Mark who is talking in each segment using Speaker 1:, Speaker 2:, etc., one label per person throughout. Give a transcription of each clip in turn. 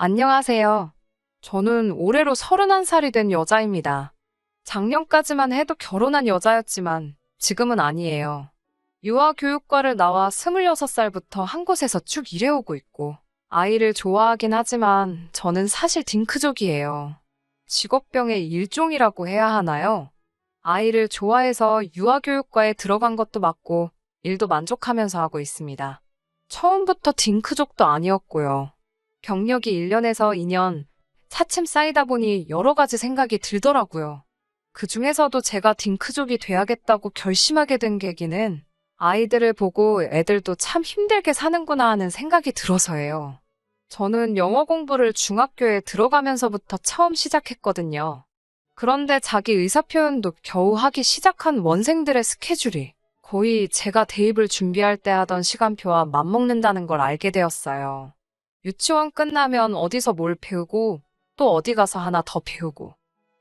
Speaker 1: 안녕하세요. 저는 올해로 31살이 된 여자입니다. 작년까지만 해도 결혼한 여자였지만 지금은 아니에요. 유아교육과를 나와 26살부터 한 곳에서 쭉 일해오고 있고 아이를 좋아하긴 하지만 저는 사실 딩크족이에요. 직업병의 일종이라고 해야 하나요? 아이를 좋아해서 유아교육과에 들어간 것도 맞고 일도 만족하면서 하고 있습니다. 처음부터 딩크족도 아니었고요. 경력이 1년에서 2년, 차츰 쌓이다 보니 여러 가지 생각이 들더라고요. 그 중에서도 제가 딩크족이 돼야겠다고 결심하게 된 계기는 아이들을 보고 애들도 참 힘들게 사는구나 하는 생각이 들어서예요. 저는 영어 공부를 중학교에 들어가면서부터 처음 시작했거든요. 그런데 자기 의사표현도 겨우 하기 시작한 원생들의 스케줄이 거의 제가 대입을 준비할 때 하던 시간표와 맞먹는다는 걸 알게 되었어요. 유치원 끝나면 어디서 뭘 배우고 또 어디 가서 하나 더 배우고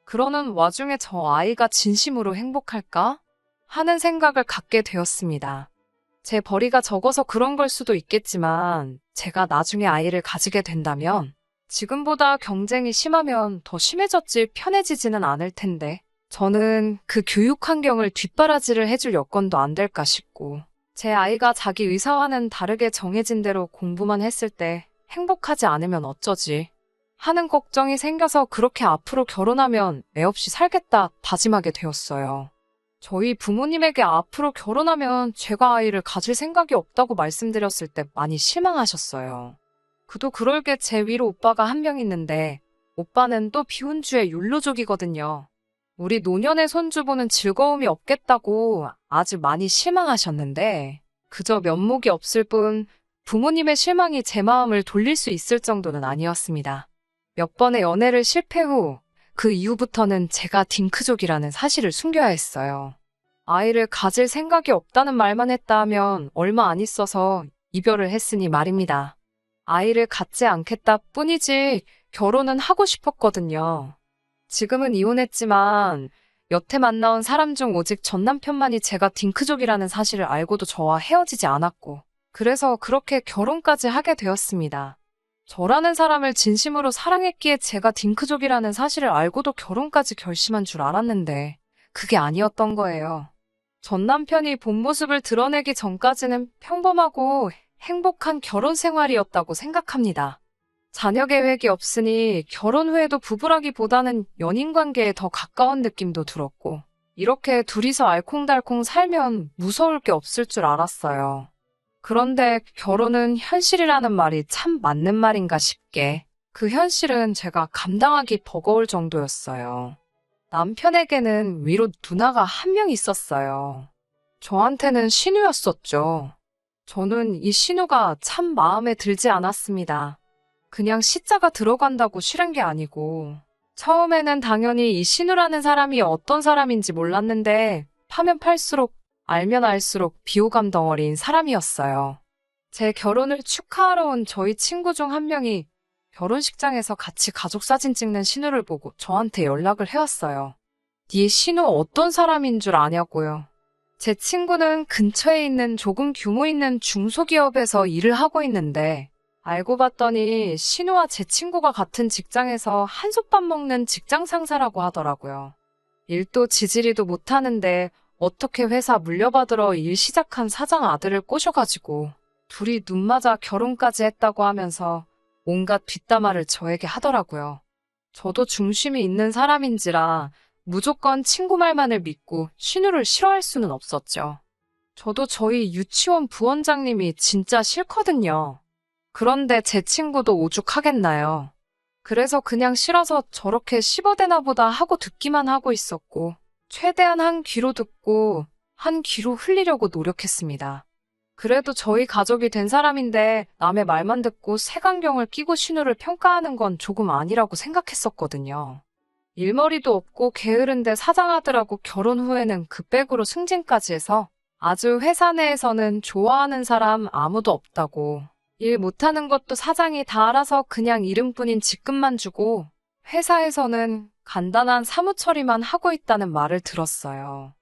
Speaker 1: 그러는 와중에 저 아이가 진심으로 행복할까? 하는 생각을 갖게 되었습니다. 제 벌이가 적어서 그런 걸 수도 있겠지만 제가 나중에 아이를 가지게 된다면 지금보다 경쟁이 심하면 더 심해졌지 편해지지는 않을 텐데 저는 그 교육 환경을 뒷바라지를 해줄 여건도 안 될까 싶고 제 아이가 자기 의사와는 다르게 정해진 대로 공부만 했을 때 행복하지 않으면 어쩌지 하는 걱정이 생겨서 그렇게 앞으로 결혼하면 애 없이 살겠다 다짐하게 되었어요. 저희 부모님에게 앞으로 결혼하면 제가 아이를 가질 생각이 없다고 말씀드렸을 때 많이 실망하셨어요. 그도 그럴 게 제 위로 오빠가 한 명 있는데 오빠는 또 비혼주의 율로족이거든요. 우리 노년의 손주보는 즐거움이 없겠다고 아주 많이 실망하셨는데 그저 면목이 없을 뿐 부모님의 실망이 제 마음을 돌릴 수 있을 정도는 아니었습니다. 몇 번의 연애를 실패 후 그 이후부터는 제가 딩크족이라는 사실을 숨겨야 했어요. 아이를 가질 생각이 없다는 말만 했다 하면 얼마 안 있어서 이별을 했으니 말입니다. 아이를 갖지 않겠다 뿐이지 결혼은 하고 싶었거든요. 지금은 이혼했지만 여태 만나온 사람 중 오직 전 남편만이 제가 딩크족이라는 사실을 알고도 저와 헤어지지 않았고 그래서 그렇게 결혼까지 하게 되었습니다. 저라는 사람을 진심으로 사랑했기에 제가 딩크족이라는 사실을 알고도 결혼까지 결심한 줄 알았는데 그게 아니었던 거예요. 전 남편이 본 모습을 드러내기 전까지는 평범하고 행복한 결혼 생활이었다고 생각합니다. 자녀 계획이 없으니 결혼 후에도 부부라기보다는 연인 관계에 더 가까운 느낌도 들었고, 이렇게 둘이서 알콩달콩 살면 무서울 게 없을 줄 알았어요. 그런데 결혼은 현실이라는 말이 참 맞는 말인가 싶게 그 현실은 제가 감당하기 버거울 정도였어요. 남편에게는 위로 누나가 한 명 있었어요. 저한테는 신우였었죠. 저는 이 신우가 참 마음에 들지 않았습니다. 그냥 시자가 들어간다고 싫은 게 아니고 처음에는 당연히 이 신우라는 사람이 어떤 사람인지 몰랐는데 파면 팔수록 알면 알수록 비호감 덩어리인 사람이었어요. 제 결혼을 축하하러 온 저희 친구 중 한 명이 결혼식장에서 같이 가족 사진 찍는 신우를 보고 저한테 연락을 해왔어요. 네 신우 어떤 사람인 줄 아냐고요. 제 친구는 근처에 있는 조금 규모 있는 중소기업에서 일을 하고 있는데 알고 봤더니 신우와 제 친구가 같은 직장에서 한솥밥 먹는 직장 상사라고 하더라고요. 일도 지지리도 못하는데 어떻게 회사 물려받으러 일 시작한 사장 아들을 꼬셔가지고 둘이 눈 맞아 결혼까지 했다고 하면서 온갖 뒷담화를 저에게 하더라고요. 저도 중심이 있는 사람인지라 무조건 친구 말만을 믿고 신우를 싫어할 수는 없었죠. 저도 저희 유치원 부원장님이 진짜 싫거든요. 그런데 제 친구도 오죽하겠나요. 그래서 그냥 싫어서 저렇게 씹어대나 보다 하고 듣기만 하고 있었고, 최대한 한 귀로 듣고 한 귀로 흘리려고 노력했습니다. 그래도 저희 가족이 된 사람인데 남의 말만 듣고 색안경을 끼고 신우를 평가하는 건 조금 아니라고 생각했었거든요. 일머리도 없고 게으른데 사장아들하고 결혼 후에는 그 백으로 승진까지 해서 아주 회사 내에서는 좋아하는 사람 아무도 없다고 일 못하는 것도 사장이 다 알아서 그냥 이름뿐인 직급만 주고 회사에서는 간단한 사무 처리만 하고 있다는 말을 들었어요.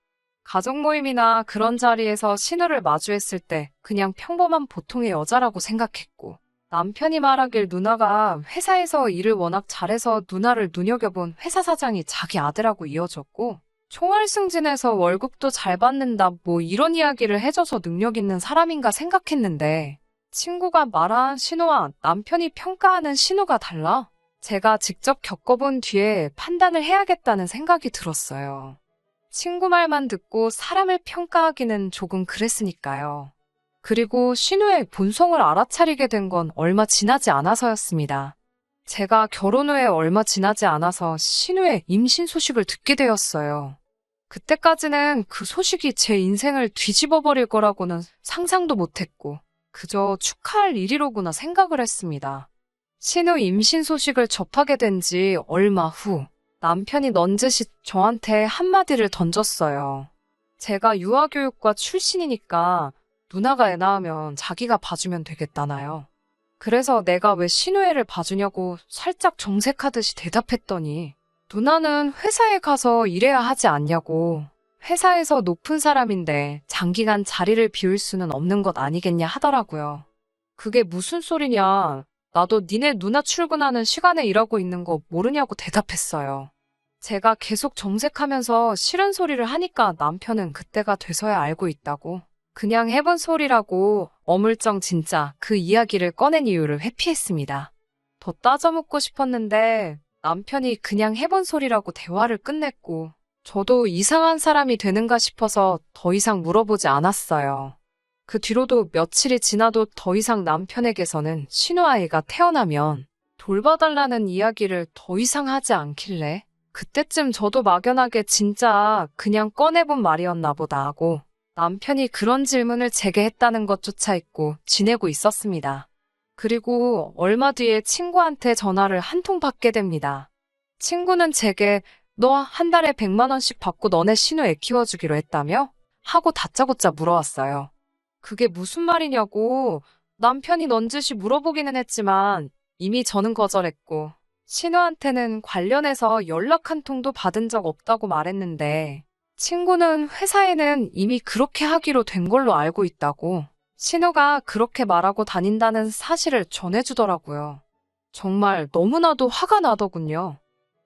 Speaker 1: 가족 모임이나 그런 자리에서 신우를 마주했을 때 그냥 평범한 보통의 여자라고 생각했고 남편이 말하길 누나가 회사에서 일을 워낙 잘해서 누나를 눈여겨본 회사 사장이 자기 아들하고 이어졌고, 총알 승진해서 월급도 잘 받는다, 뭐 이런 이야기를 해줘서 능력 있는 사람인가 생각했는데, 친구가 말한 신호와 남편이 평가하는 신호가 달라? 제가 직접 겪어본 뒤에 판단을 해야겠다는 생각이 들었어요. 친구 말만 듣고 사람을 평가하기는 조금 그랬으니까요. 그리고 신우의 본성을 알아차리게 된 건 얼마 지나지 않아서였습니다. 제가 결혼 후에 얼마 지나지 않아서 신우의 임신 소식을 듣게 되었어요. 그때까지는 그 소식이 제 인생을 뒤집어 버릴 거라고는 상상도 못했고, 그저 축하할 일이로구나 생각을 했습니다. 신우 임신 소식을 접하게 된 지 얼마 후, 남편이 넌지시 저한테 한마디를 던졌어요. 제가 유아교육과 출신이니까 누나가 애 낳으면 자기가 봐주면 되겠다나요. 그래서 내가 왜 신우애를 봐주냐고 살짝 정색하듯이 대답했더니 누나는 회사에 가서 일해야 하지 않냐고 회사에서 높은 사람인데 장기간 자리를 비울 수는 없는 것 아니겠냐 하더라고요. 그게 무슨 소리냐. 나도 니네 누나 출근하는 시간에 일하고 있는 거 모르냐고 대답했어요. 제가 계속 정색하면서 싫은 소리를 하니까 남편은 그때가 돼서야 알고 있다고. 그냥 해본 소리라고 어물쩡 진짜 그 이야기를 꺼낸 이유를 회피했습니다. 더 따져묻고 싶었는데 남편이 그냥 해본 소리라고 대화를 끝냈고 저도 이상한 사람이 되는가 싶어서 더 이상 물어보지 않았어요. 그 뒤로도 며칠이 지나도 더 이상 남편에게서는 신우아이가 태어나면 돌봐달라는 이야기를 더 이상 하지 않길래 그때쯤 저도 막연하게 진짜 그냥 꺼내본 말이었나 보다 하고 남편이 그런 질문을 제게 했다는 것조차 잊고 지내고 있었습니다. 그리고 얼마 뒤에 친구한테 전화를 한 통 받게 됩니다. 친구는 제게 너 한 달에 100만 원씩 받고 너네 신우 애 키워주기로 했다며? 하고 다짜고짜 물어왔어요. 그게 무슨 말이냐고 남편이 넌지시 물어보기는 했지만 이미 저는 거절했고 신우한테는 관련해서 연락 한 통도 받은 적 없다고 말했는데 친구는 회사에는 이미 그렇게 하기로 된 걸로 알고 있다고 신우가 그렇게 말하고 다닌다는 사실을 전해주더라고요. 정말 너무나도 화가 나더군요.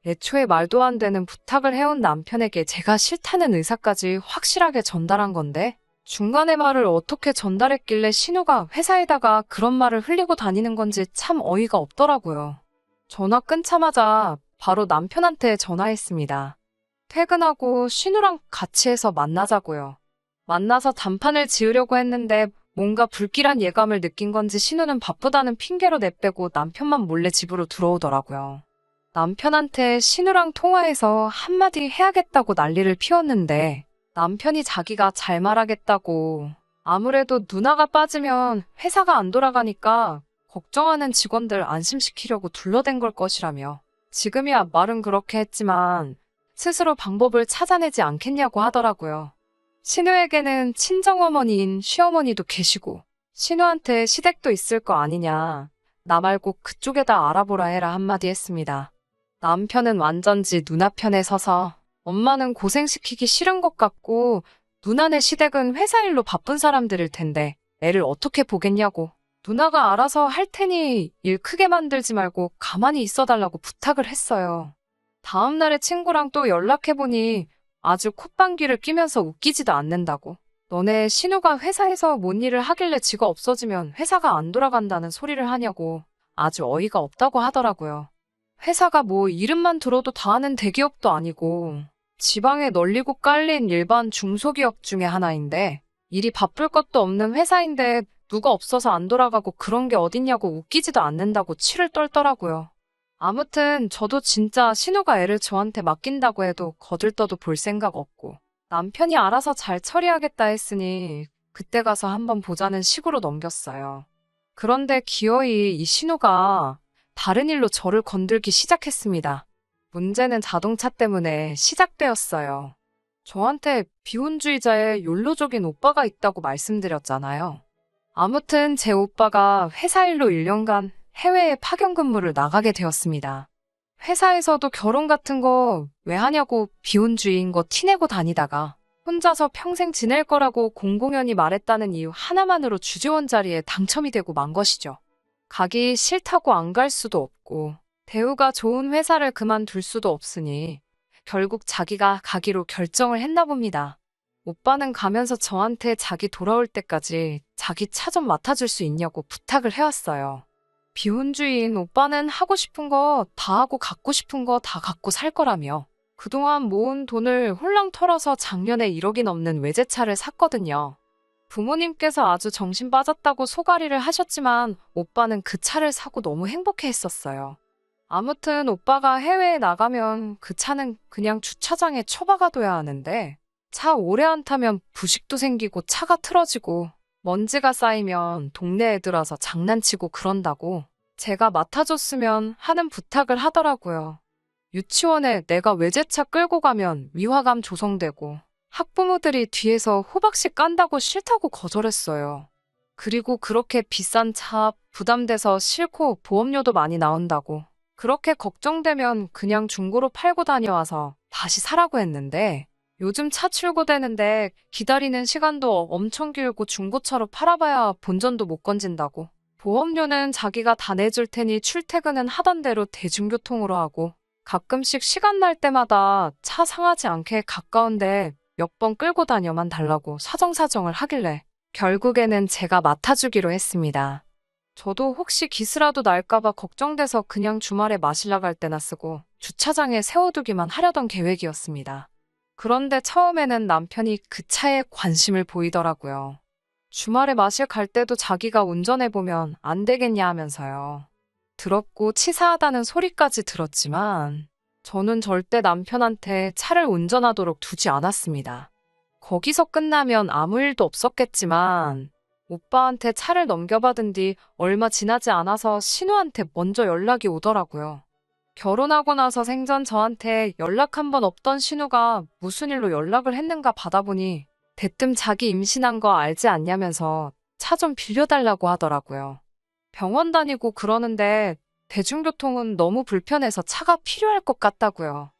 Speaker 1: 애초에 말도 안 되는 부탁을 해온 남편에게 제가 싫다는 의사까지 확실하게 전달한 건데 중간에 말을 어떻게 전달했길래 신우가 회사에다가 그런 말을 흘리고 다니는 건지 참 어이가 없더라고요. 전화 끊자마자 바로 남편한테 전화했습니다. 퇴근하고 신우랑 같이 해서 만나자고요. 만나서 단판을 지으려고 했는데 뭔가 불길한 예감을 느낀 건지 신우는 바쁘다는 핑계로 내빼고 남편만 몰래 집으로 들어오더라고요. 남편한테 신우랑 통화해서 한마디 해야겠다고 난리를 피웠는데 남편이 자기가 잘 말하겠다고 아무래도 누나가 빠지면 회사가 안 돌아가니까 걱정하는 직원들 안심시키려고 둘러댄 걸 것이라며 지금이야 말은 그렇게 했지만 스스로 방법을 찾아내지 않겠냐고 하더라고요. 신우에게는 친정어머니인 시어머니도 계시고 신우한테 시댁도 있을 거 아니냐. 나 말고 그쪽에다 알아보라 해라 한마디 했습니다. 남편은 완전지 누나 편에 서서 엄마는 고생시키기 싫은 것 같고 누나네 시댁은 회사 일로 바쁜 사람들일 텐데 애를 어떻게 보겠냐고. 누나가 알아서 할 테니 일 크게 만들지 말고 가만히 있어달라고 부탁을 했어요. 다음 날에 친구랑 또 연락해보니 아주 콧방귀를 끼면서 웃기지도 않는다고. 너네 신우가 회사에서 뭔 일을 하길래 지가 없어지면 회사가 안 돌아간다는 소리를 하냐고 아주 어이가 없다고 하더라고요. 회사가 뭐 이름만 들어도 다 아는 대기업도 아니고 지방에 널리고 깔린 일반 중소기업 중에 하나인데 일이 바쁠 것도 없는 회사인데 누가 없어서 안 돌아가고 그런 게 어딨냐고 웃기지도 않는다고 치를 떨더라고요. 아무튼 저도 진짜 신우가 애를 저한테 맡긴다고 해도 거들떠도 볼 생각 없고 남편이 알아서 잘 처리하겠다 했으니 그때 가서 한번 보자는 식으로 넘겼어요. 그런데 기어이 이 신우가 다른 일로 저를 건들기 시작했습니다. 문제는 자동차 때문에 시작되었어요. 저한테 비혼주의자의 욜로족인 오빠가 있다고 말씀드렸잖아요. 아무튼 제 오빠가 회사 일로 1년간 해외에 파견 근무를 나가게 되었습니다. 회사에서도 결혼 같은 거 왜 하냐고 비혼주의인 거 티내고 다니다가 혼자서 평생 지낼 거라고 공공연히 말했다는 이유 하나만으로 주재원 자리에 당첨이 되고 만 것이죠. 가기 싫다고 안 갈 수도 없고, 대우가 좋은 회사를 그만둘 수도 없으니, 결국 자기가 가기로 결정을 했나 봅니다. 오빠는 가면서 저한테 자기 돌아올 때까지 자기 차 좀 맡아줄 수 있냐고 부탁을 해왔어요. 비혼주의인 오빠는 하고 싶은 거 다 하고 갖고 싶은 거 다 갖고 살 거라며 그동안 모은 돈을 홀랑 털어서 작년에 1억이 넘는 외제차를 샀거든요. 부모님께서 아주 정신 빠졌다고 소가리를 하셨지만 오빠는 그 차를 사고 너무 행복해 했었어요. 아무튼 오빠가 해외에 나가면 그 차는 그냥 주차장에 처박아둬야 하는데 차 오래 안 타면 부식도 생기고 차가 틀어지고 먼지가 쌓이면 동네 애들 와서 장난치고 그런다고 제가 맡아줬으면 하는 부탁을 하더라고요. 유치원에 내가 외제차 끌고 가면 위화감 조성되고 학부모들이 뒤에서 호박씨 깐다고 싫다고 거절했어요. 그리고 그렇게 비싼 차 부담돼서 싫고 보험료도 많이 나온다고 그렇게 걱정되면 그냥 중고로 팔고 다녀와서 다시 사라고 했는데 요즘 차 출고되는데 기다리는 시간도 엄청 길고 중고차로 팔아봐야 본전도 못 건진다고. 보험료는 자기가 다 내줄 테니 출퇴근은 하던 대로 대중교통으로 하고 가끔씩 시간 날 때마다 차 상하지 않게 가까운데 몇 번 끌고 다녀만 달라고 사정사정을 하길래 결국에는 제가 맡아주기로 했습니다. 저도 혹시 기스라도 날까봐 걱정돼서 그냥 주말에 마실라 갈 때나 쓰고 주차장에 세워두기만 하려던 계획이었습니다. 그런데 처음에는 남편이 그 차에 관심을 보이더라고요. 주말에 마실 갈 때도 자기가 운전해보면 안 되겠냐 하면서요. 들었고 치사하다는 소리까지 들었지만 저는 절대 남편한테 차를 운전하도록 두지 않았습니다. 거기서 끝나면 아무 일도 없었겠지만 오빠한테 차를 넘겨받은 뒤 얼마 지나지 않아서 신우한테 먼저 연락이 오더라고요. 결혼하고 나서 생전 저한테 연락 한 번 없던 신우가 무슨 일로 연락을 했는가 받아보니 대뜸 자기 임신한 거 알지 않냐면서 차 좀 빌려달라고 하더라고요. 병원 다니고 그러는데 대중교통은 너무 불편해서 차가 필요할 것 같다고요.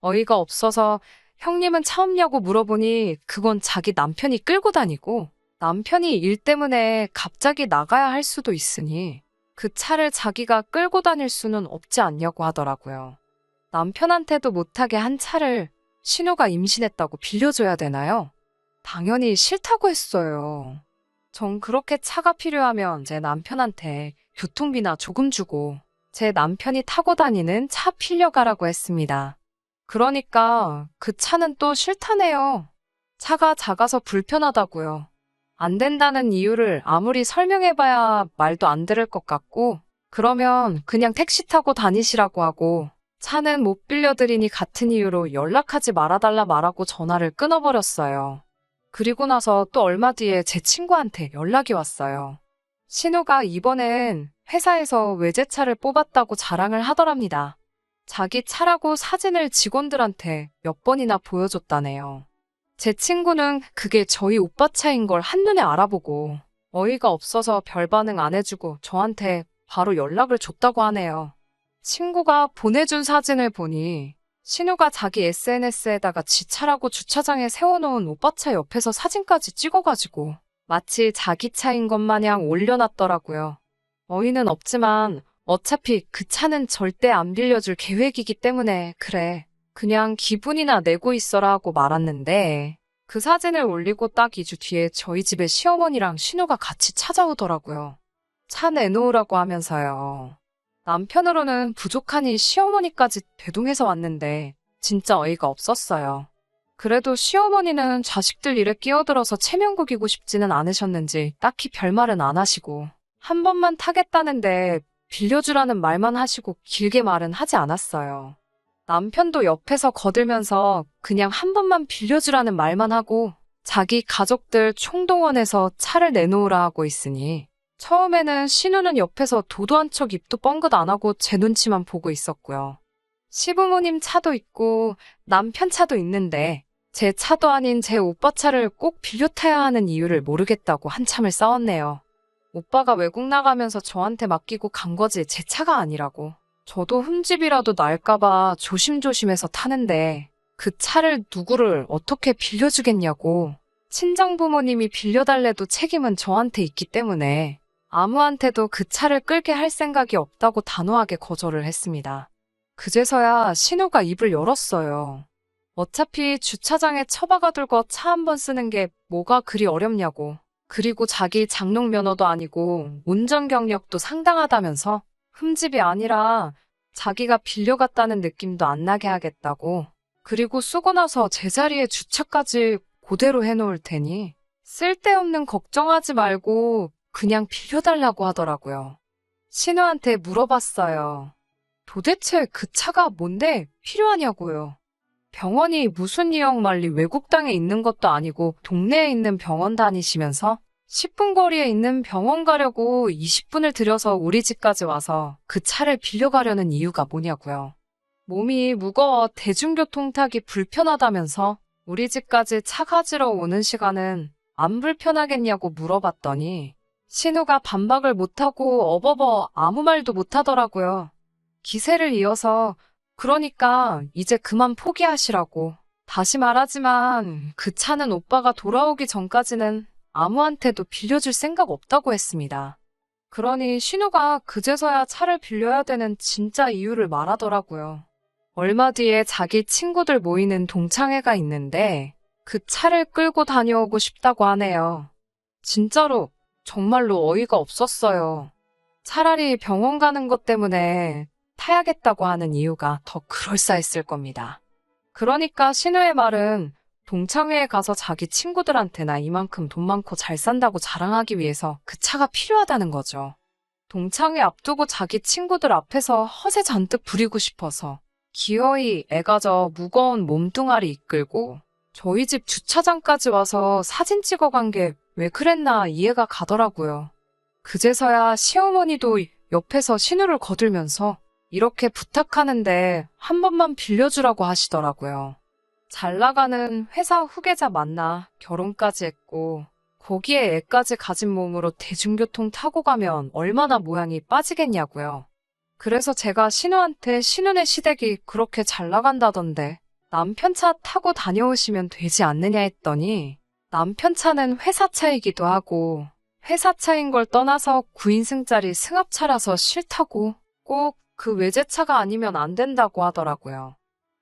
Speaker 1: 어이가 없어서 형님은 차 없냐고 물어보니 그건 자기 남편이 끌고 다니고 남편이 일 때문에 갑자기 나가야 할 수도 있으니 그 차를 자기가 끌고 다닐 수는 없지 않냐고 하더라고요. 남편한테도 못하게 한 차를 신우가 임신했다고 빌려줘야 되나요? 당연히 싫다고 했어요. 전 그렇게 차가 필요하면 제 남편한테 교통비나 조금 주고 제 남편이 타고 다니는 차 빌려가라고 했습니다. 그러니까 그 차는 또 싫다네요. 차가 작아서 불편하다고요. 안 된다는 이유를 아무리 설명해봐야 말도 안 들을 것 같고, 그러면 그냥 택시 타고 다니시라고 하고, 차는 못 빌려드리니 같은 이유로 연락하지 말아달라 말하고 전화를 끊어버렸어요. 그리고 나서 또 얼마 뒤에 제 친구한테 연락이 왔어요. 신우가 이번엔 회사에서 외제차를 뽑았다고 자랑을 하더랍니다. 자기 차라고 사진을 직원들한테 몇 번이나 보여줬다네요. 제 친구는 그게 저희 오빠 차인 걸 한눈에 알아보고 어이가 없어서 별 반응 안 해주고 저한테 바로 연락을 줬다고 하네요. 친구가 보내준 사진을 보니 신우가 자기 SNS에다가 지 차라고 주차장에 세워놓은 오빠 차 옆에서 사진까지 찍어가지고 마치 자기 차인 것 마냥 올려놨더라고요. 어이는 없지만 어차피 그 차는 절대 안 빌려줄 계획이기 때문에 그래. 그냥 기분이나 내고 있어라 하고 말았는데 그 사진을 올리고 딱 2주 뒤에 저희 집에 시어머니랑 신우가 같이 찾아오더라고요. 차 내놓으라고 하면서요. 남편으로는 부족하니 시어머니까지 대동해서 왔는데 진짜 어이가 없었어요. 그래도 시어머니는 자식들 일에 끼어들어서 체면국이고 싶지는 않으셨는지 딱히 별말은 안 하시고 한 번만 타겠다는데 빌려주라는 말만 하시고 길게 말은 하지 않았어요. 남편도 옆에서 거들면서 그냥 한 번만 빌려주라는 말만 하고 자기 가족들 총동원해서 차를 내놓으라 하고 있으니 처음에는 신우는 옆에서 도도 한 척 입도 뻥긋 안 하고 제 눈치만 보고 있었고요. 시부모님 차도 있고 남편 차도 있는데 제 차도 아닌 제 오빠 차를 꼭 빌려 타야 하는 이유를 모르겠다고 한참을 싸웠네요. 오빠가 외국 나가면서 저한테 맡기고 간 거지 제 차가 아니라고. 저도 흠집이라도 날까봐 조심조심해서 타는데 그 차를 누구를 어떻게 빌려주겠냐고. 친정 부모님이 빌려달래도 책임은 저한테 있기 때문에 아무한테도 그 차를 끌게 할 생각이 없다고 단호하게 거절을 했습니다. 그제서야 신우가 입을 열었어요. 어차피 주차장에 처박아 둘고 차한 번 쓰는 게 뭐가 그리 어렵냐고. 그리고 자기 장롱 면허도 아니고 운전 경력도 상당하다면서 흠집이 아니라 자기가 빌려갔다는 느낌도 안 나게 하겠다고. 그리고 쓰고 나서 제자리에 주차까지 그대로 해놓을 테니 쓸데없는 걱정하지 말고 그냥 빌려달라고 하더라고요. 신우한테 물어봤어요. 도대체 그 차가 뭔데 필요하냐고요. 병원이 무슨 이형 말리 외국 땅에 있는 것도 아니고 동네에 있는 병원 다니시면서 10분 거리에 있는 병원 가려고 20분을 들여서 우리 집까지 와서 그 차를 빌려가려는 이유가 뭐냐고요. 몸이 무거워 대중교통 타기 불편하다면서 우리 집까지 차 가지러 오는 시간은 안 불편하겠냐고 물어봤더니 신우가 반박을 못하고 어버버 아무 말도 못하더라고요. 기세를 이어서 그러니까 이제 그만 포기하시라고. 다시 말하지만 그 차는 오빠가 돌아오기 전까지는 아무한테도 빌려줄 생각 없다고 했습니다. 그러니 신우가 그제서야 차를 빌려야 되는 진짜 이유를 말하더라고요. 얼마 뒤에 자기 친구들 모이는 동창회가 있는데 그 차를 끌고 다녀오고 싶다고 하네요. 진짜로 정말로 어이가 없었어요. 차라리 병원 가는 것 때문에 타야겠다고 하는 이유가 더 그럴싸했을 겁니다. 그러니까 신우의 말은 동창회에 가서 자기 친구들한테나 이만큼 돈 많고 잘 산다고 자랑하기 위해서 그 차가 필요하다는 거죠. 동창회 앞두고 자기 친구들 앞에서 허세 잔뜩 부리고 싶어서 기어이 애가 저 무거운 몸뚱아리 이끌고 저희 집 주차장까지 와서 사진 찍어 간 게 왜 그랬나 이해가 가더라고요. 그제서야 시어머니도 옆에서 신우를 거들면서 이렇게 부탁하는데 한 번만 빌려주라고 하시더라고요. 잘 나가는 회사 후계자 만나 결혼까지 했고 거기에 애까지 가진 몸으로 대중교통 타고 가면 얼마나 모양이 빠지겠냐고요. 그래서 제가 신우한테 신우네 시댁이 그렇게 잘 나간다던데 남편 차 타고 다녀오시면 되지 않느냐 했더니 남편 차는 회사 차이기도 하고 회사 차인 걸 떠나서 9인승짜리 승합차라서 싫다고 꼭 그 외제차가 아니면 안 된다고 하더라고요.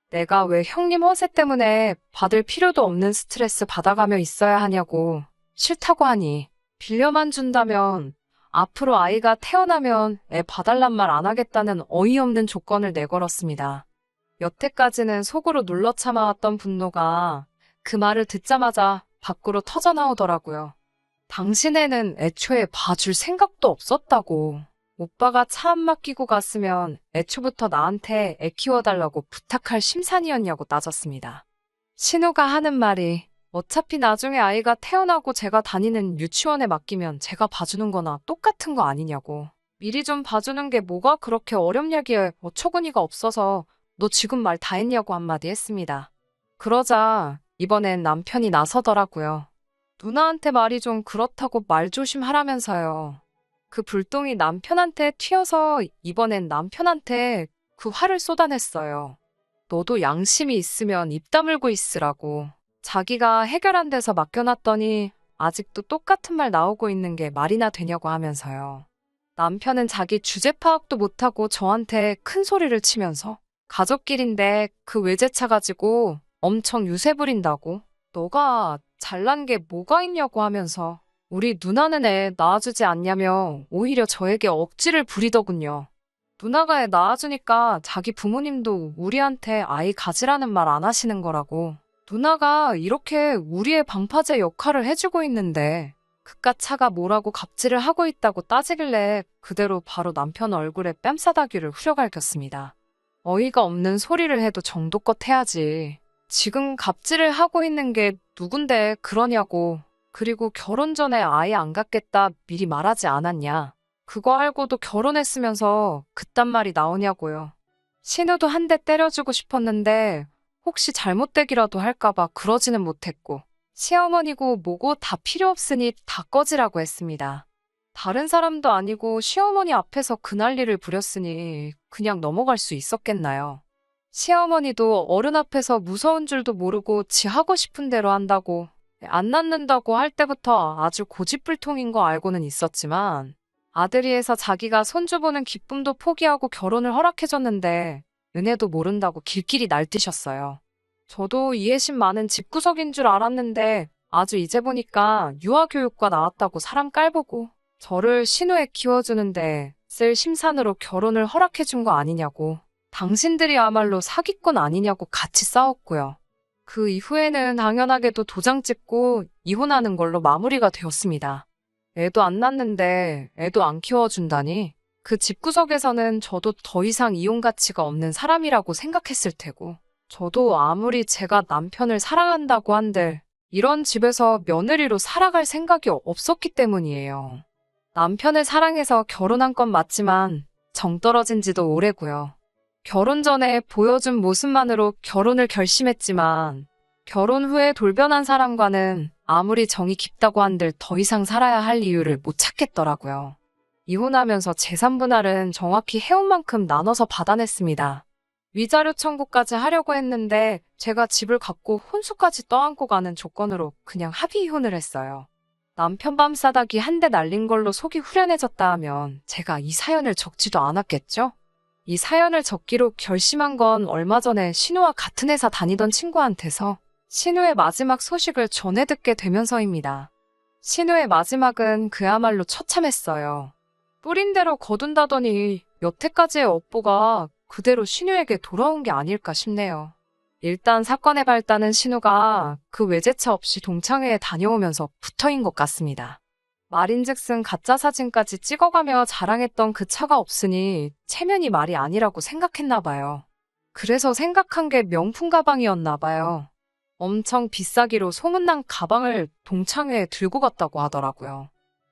Speaker 1: 내가 왜 형님 허세 때문에 받을 필요도 없는 스트레스 받아가며 있어야 하냐고 싫다고 하니 빌려만 준다면 앞으로 아이가 태어나면 애 봐달란 말 안 하겠다는 어이없는 조건을 내걸었습니다. 여태까지는 속으로 눌러 참아왔던 분노가 그 말을 듣자마자 밖으로 터져 나오더라고요. 당신애는 애초에 봐줄 생각도 없었다고. 오빠가 차 안 맡기고 갔으면 애초부터 나한테 애 키워달라고 부탁할 심산이었냐고 따졌습니다. 신우가 하는 말이 어차피 나중에 아이가 태어나고 제가 다니는 유치원에 맡기면 제가 봐주는 거나 똑같은 거 아니냐고. 미리 좀 봐주는 게 뭐가 그렇게 어렵냐기에 어처구니가 없어서 너 지금 말 다 했냐고 한마디 했습니다. 그러자 이번엔 남편이 나서더라고요. 누나한테 말이 좀 그렇다고 말 조심하라면서요. 그 불똥이 남편한테 튀어서 이번엔 남편한테 그 화를 쏟아냈어요. 너도 양심이 있으면 입 다물고 있으라고. 자기가 해결 안 돼서 맡겨놨더니 아직도 똑같은 말 나오고 있는 게 말이나 되냐고 하면서요. 남편은 자기 주제 파악도 못하고 저한테 큰 소리를 치면서 가족끼린데 그 외제차 가지고 엄청 유세 부린다고. 너가 잘난 게 뭐가 있냐고 하면서 우리 누나는 애 낳아주지 않냐며 오히려 저에게 억지를 부리더군요. 누나가 애 낳아주니까 자기 부모님도 우리한테 아이 가지라는 말 안 하시는 거라고. 누나가 이렇게 우리의 방파제 역할을 해주고 있는데 그깟 차가 뭐라고 갑질을 하고 있다고 따지길래 그대로 바로 남편 얼굴에 뺨싸다귀를 후려갈겼습니다. 어이가 없는 소리를 해도 정도껏 해야지. 지금 갑질을 하고 있는 게 누군데 그러냐고. 그리고 결혼 전에 아예 안 갖겠다 미리 말하지 않았냐. 그거 알고도 결혼했으면서 그딴 말이 나오냐고요. 신우도 한 대 때려주고 싶었는데 혹시 잘못되기라도 할까봐 그러지는 못했고 시어머니고 뭐고 다 필요 없으니 다 꺼지라고 했습니다. 다른 사람도 아니고 시어머니 앞에서 그 난리를 부렸으니 그냥 넘어갈 수 있었겠나요? 시어머니도 어른 앞에서 무서운 줄도 모르고 지 하고 싶은 대로 한다고 안 낳는다고 할 때부터 아주 고집불통인 거 알고는 있었지만 아들이에서 자기가 손주 보는 기쁨도 포기하고 결혼을 허락해줬는데 은혜도 모른다고 길길이 날뛰셨어요. 저도 이해심 많은 집구석인 줄 알았는데 아주 이제 보니까 유아교육과 나왔다고 사람 깔보고 저를 신우에 키워주는데 쓸 심산으로 결혼을 허락해준 거 아니냐고 당신들이야말로 사기꾼 아니냐고 같이 싸웠고요. 그 이후에는 당연하게도 도장 찍고 이혼하는 걸로 마무리가 되었습니다. 애도 안 낳는데 애도 안 키워준다니 그 집구석에서는 저도 더 이상 이혼 가치가 없는 사람이라고 생각했을 테고 저도 아무리 제가 남편을 사랑한다고 한들 이런 집에서 며느리로 살아갈 생각이 없었기 때문이에요. 남편을 사랑해서 결혼한 건 맞지만 정 떨어진 지도 오래고요. 결혼 전에 보여준 모습만으로 결혼을 결심했지만 결혼 후에 돌변한 사람과는 아무리 정이 깊다고 한들 더 이상 살아야 할 이유를 못 찾겠더라고요. 이혼하면서 재산 분할은 정확히 해온 만큼 나눠서 받아냈습니다. 위자료 청구까지 하려고 했는데 제가 집을 갖고 혼수까지 떠안고 가는 조건으로 그냥 합의 이혼을 했어요. 남편 밤 싸다기 한 대 날린 걸로 속이 후련해졌다 하면 제가 이 사연을 적지도 않았겠죠? 이 사연을 적기로 결심한 건 얼마 전에 신우와 같은 회사 다니던 친구한테서 신우의 마지막 소식을 전해 듣게 되면서입니다. 신우의 마지막은 그야말로 처참했어요. 뿌린 대로 거둔다더니 여태까지의 업보가 그대로 신우에게 돌아온 게 아닐까 싶네요. 일단 사건의 발단은 신우가 그 외제차 없이 동창회에 다녀오면서 붙어인 것 같습니다. 말인즉슨 가짜 사진까지 찍어가며 자랑했던 그 차가 없으니 체면이 말이 아니라고 생각했나 봐요. 그래서 생각한 게 명품 가방이었나 봐요. 엄청 비싸기로 소문난 가방을 동창회에 들고 갔다고 하더라고요.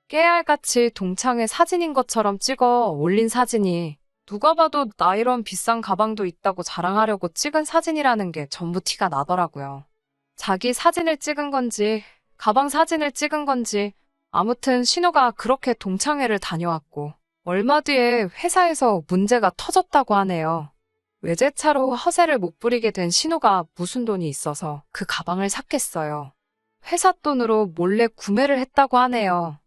Speaker 1: 깨알같이 동창회 사진인 것처럼 찍어 올린 사진이 누가 봐도 나 이런 비싼 가방도 있다고 자랑하려고 찍은 사진이라는 게 전부 티가 나더라고요. 자기 사진을 찍은 건지, 가방 사진을 찍은 건지, 아무튼 신우가 그렇게 동창회를 다녀왔고, 얼마 뒤에 회사에서 문제가 터졌다고 하네요. 외제차로 허세를 못 부리게 된 신우가 무슨 돈이 있어서 그 가방을 샀겠어요. 회사 돈으로 몰래 구매를 했다고 하네요.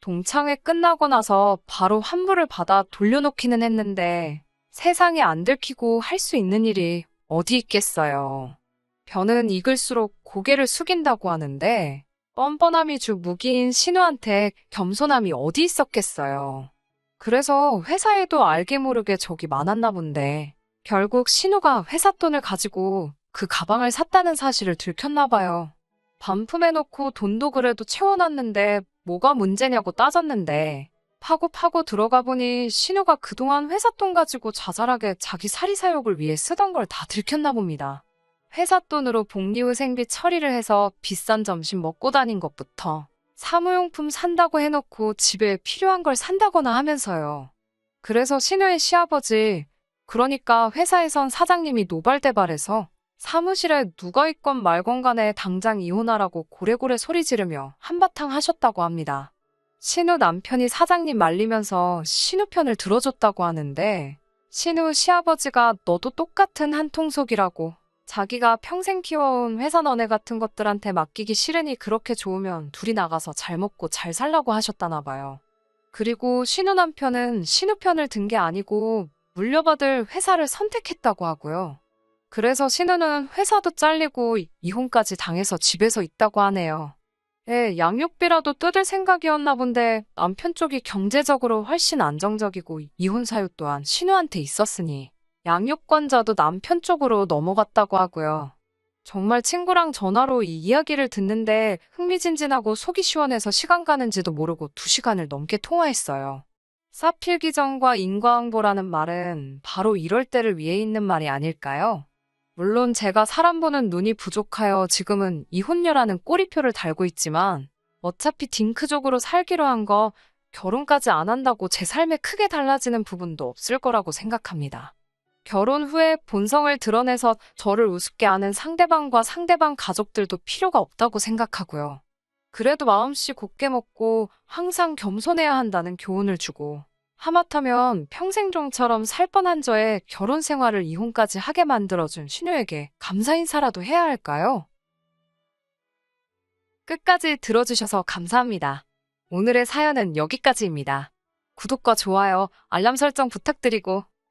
Speaker 1: 동창회 끝나고 나서 바로 환불을 받아 돌려놓기는 했는데 세상에 안 들키고 할 수 있는 일이 어디 있겠어요. 변은 익을수록 고개를 숙인다고 하는데 뻔뻔함이 주 무기인 신우한테 겸손함이 어디 있었겠어요. 그래서 회사에도 알게 모르게 적이 많았나 본데 결국 신우가 회사 돈을 가지고 그 가방을 샀다는 사실을 들켰나 봐요. 반품해놓고 돈도 그래도 채워놨는데 뭐가 문제냐고 따졌는데 파고 파고 들어가 보니 신우가 그동안 회사 돈 가지고 자잘하게 자기 사리사욕을 위해 쓰던 걸 다 들켰나 봅니다. 회사 돈으로 복리후 생비 처리를 해서 비싼 점심 먹고 다닌 것부터 사무용품 산다고 해놓고 집에 필요한 걸 산다거나 하면서요. 그래서 신우의 시아버지, 그러니까 회사에선 사장님이 노발대발해서 사무실에 누가 있건 말건 간에 당장 이혼하라고 고래고래 소리 지르며 한바탕 하셨다고 합니다. 신우 남편이 사장님 말리면서 신우 편을 들어줬다고 하는데 신우 시아버지가 너도 똑같은 한통속이라고 자기가 평생 키워온 회사 너네 같은 것들한테 맡기기 싫으니 그렇게 좋으면 둘이 나가서 잘 먹고 잘 살라고 하셨다나 봐요. 그리고 신우 남편은 신우 편을 든 게 아니고 물려받을 회사를 선택했다고 하고요. 그래서 신우는 회사도 잘리고 이혼까지 당해서 집에서 있다고 하네요. 예, 양육비라도 뜯을 생각이었나 본데 남편 쪽이 경제적으로 훨씬 안정적이고 이혼 사유 또한 신우한테 있었으니 양육권자도 남편 쪽으로 넘어갔다고 하고요. 정말 친구랑 전화로 이 이야기를 듣는데 흥미진진하고 속이 시원해서 시간 가는지도 모르고 두 시간을 넘게 통화했어요. 사필기정과 인과응보라는 말은 바로 이럴 때를 위해 있는 말이 아닐까요? 물론 제가 사람 보는 눈이 부족하여 지금은 이혼녀라는 꼬리표를 달고 있지만 어차피 딩크족으로 살기로 한 거 결혼까지 안 한다고 제 삶에 크게 달라지는 부분도 없을 거라고 생각합니다. 결혼 후에 본성을 드러내서 저를 우습게 아는 상대방과 상대방 가족들도 필요가 없다고 생각하고요. 그래도 마음씨 곱게 먹고 항상 겸손해야 한다는 교훈을 주고 하마터면 평생종처럼 살 뻔한 저의 결혼 생활을 이혼까지 하게 만들어준 신우에게 감사 인사라도 해야 할까요? 끝까지 들어주셔서 감사합니다. 오늘의 사연은 여기까지입니다. 구독과 좋아요, 알람 설정 부탁드리고